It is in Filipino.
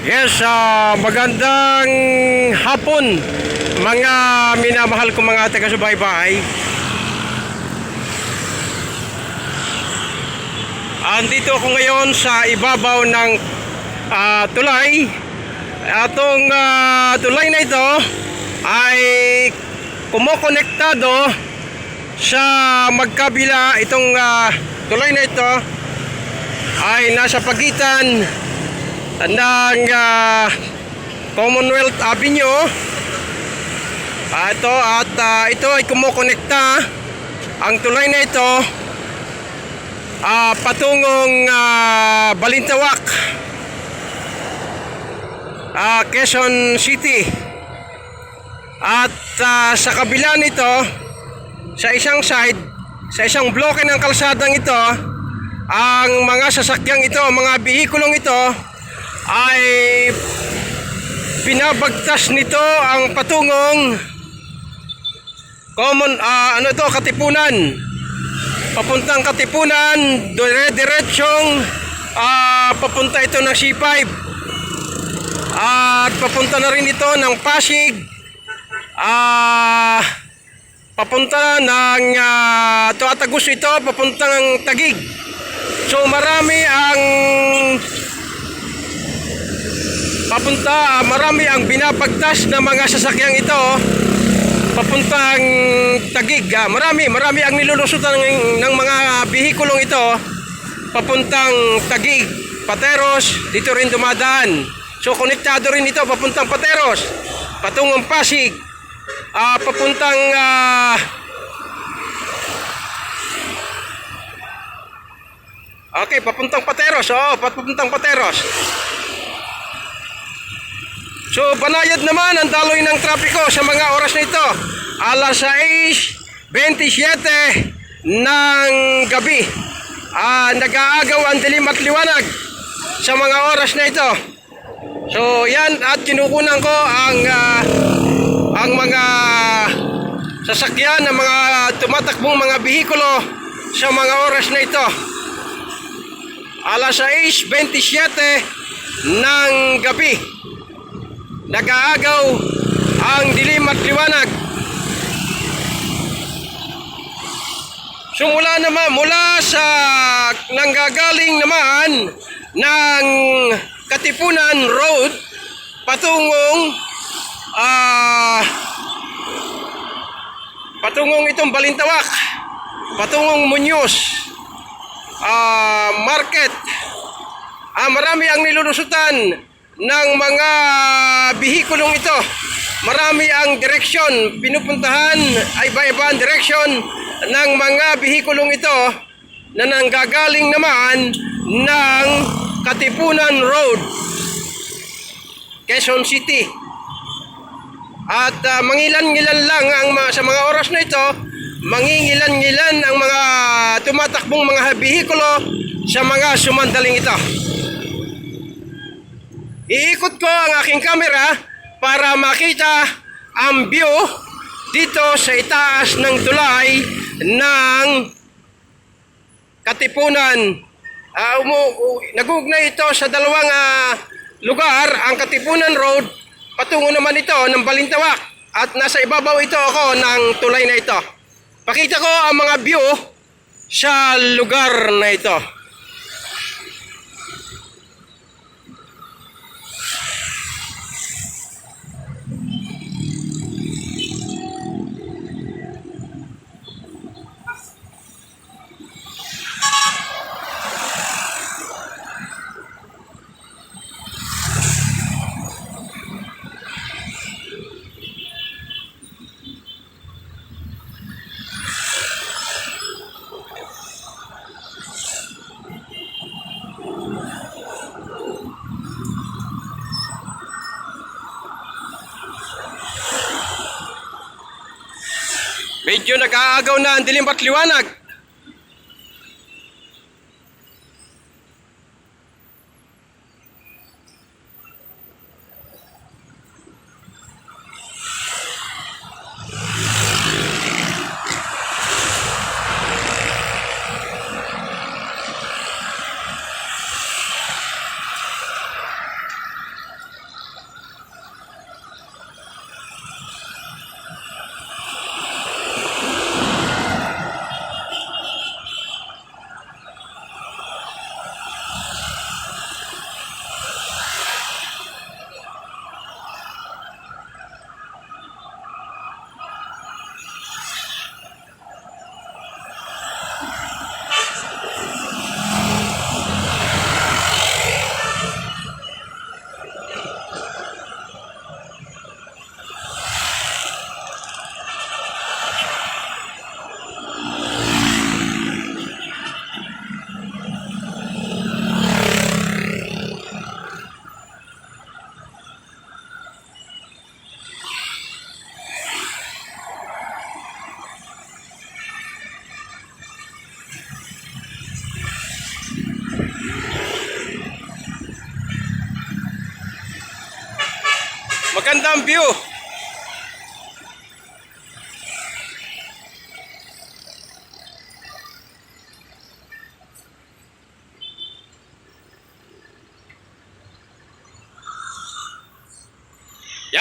Yes, ah, magandang hapon mga minamahal ko mga taga-subaybay. Andito ako ngayon sa ibabaw ng ah, tulay. Atong ah, tulay na ito ay kumokonektado sa magkabila itong ah, tulay na ito ay nasa pagitan ng ah, Commonwealth Avenue. Ah, ito at ah, ito ay kumukonekta ang tulay na ito ah, patungong ah, Balintawak, ah, Quezon City. At ah, sa kabila nito, sa isang side, sa isang bloke ng kalsadang ito, ang mga sasakyang ito, mga bihikulong ito ay binabagtas nito ang patungong common ah, ano ito katipunan. Papuntang katipunan dire diretsong ah, papunta ito ng C5 at papunta na rin ito ng Pasig. Ah papunta ng uh, Tuatagus ito papunta ng Tagig. So marami ang papunta ah, marami ang binabagtas ng mga sasakyang ito papuntang Tagig ah, marami marami ang nilulusutan ng, ng mga bihikulong ito papuntang Tagig Pateros dito rin dumadaan so konektado rin ito papuntang Pateros patungong Pasig ah, papuntang ah, Okay, papuntang Pateros. Oo, papuntang Pateros. So, banayad naman ang daloy ng trapiko sa mga oras na ito. Alas 6.27 ng gabi. Ah, nag-aagaw ang dilim at liwanag sa mga oras na ito. So, yan at kinukunan ko ang ah, ang mga sasakyan ng mga tumatakbong mga bihikulo sa mga oras na ito. Alas 6.27 ng gabi nag-aagaw ang dilim at liwanag. Sumula naman mula sa nanggagaling naman ng Katipunan Road patungong ah patungong itong Balintawak patungong Muñoz ah market ah marami ang nilulusutan ng mga bihikulong ito. Marami ang direksyon pinupuntahan ay iba-iba ang direksyon ng mga bihikulong ito na nanggagaling naman ng Katipunan Road, Quezon City. At ah, mangilan-ngilan lang ang mga, sa mga oras na ito, mangingilan-ngilan ang mga tumatakbong mga bihikulo sa mga sumandaling ito. Iikot ko ang aking camera para makita ang view dito sa itaas ng tulay ng Katipunan. Uh, umu, nagugnay ito sa dalawang ah, lugar, ang Katipunan Road, patungo naman ito ng Balintawak. At nasa ibabaw ito ako ng tulay na ito. Pakita ko ang mga view sa lugar na ito. Medyo nag-aagaw na ang dilim at liwanag. Magandang view.